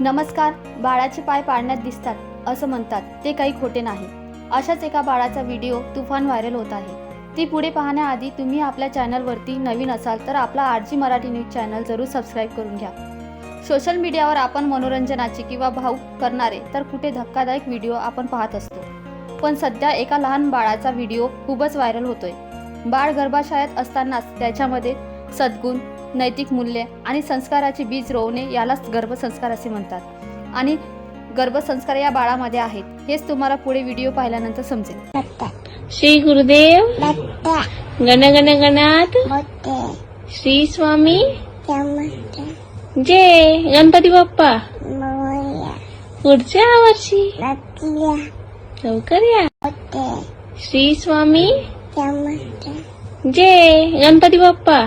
नमस्कार बाळाचे पाय पाळण्यात दिसतात असं म्हणतात. ते काही खोटे नाही. अशाच एका बाळाचा व्हिडिओ तुफान व्हायरल होत आहे. ती पुढे पाहण्याआधी तुम्ही आपल्या चॅनलवरती नवीन असाल तर आपला आरजी मराठी न्यूज चॅनल जरूर सबस्क्राईब करून घ्या. सोशल मीडियावर आपण मनोरंजनाचे किंवा भाऊक करणारे तर कुठे धक्कादायक व्हिडिओ आपण पाहत असतो. पण सध्या एका लहान बाळाचा व्हिडिओ खूपच व्हायरल होतोय. बाळ गर्भाशयात असतानाच त्याच्यामध्ये सद्गुण नैतिक मूल्ये आणि संस्काराचे बीज रोवणे यालाच गर्भसंस्कार असे म्हणतात. आणि गर्भसंस्कार या बाळामध्ये आहेत. हेच तुम्हाला पुढे व्हिडिओ पाहिल्यानंतर समजेल. श्री गुरुदेव. गण गण गणात. श्री स्वामी. जय. गणपती बाप्पा. पुढच्या वर्षी. लवकर या. श्री स्वामी. जय. गणपती बाप्पा.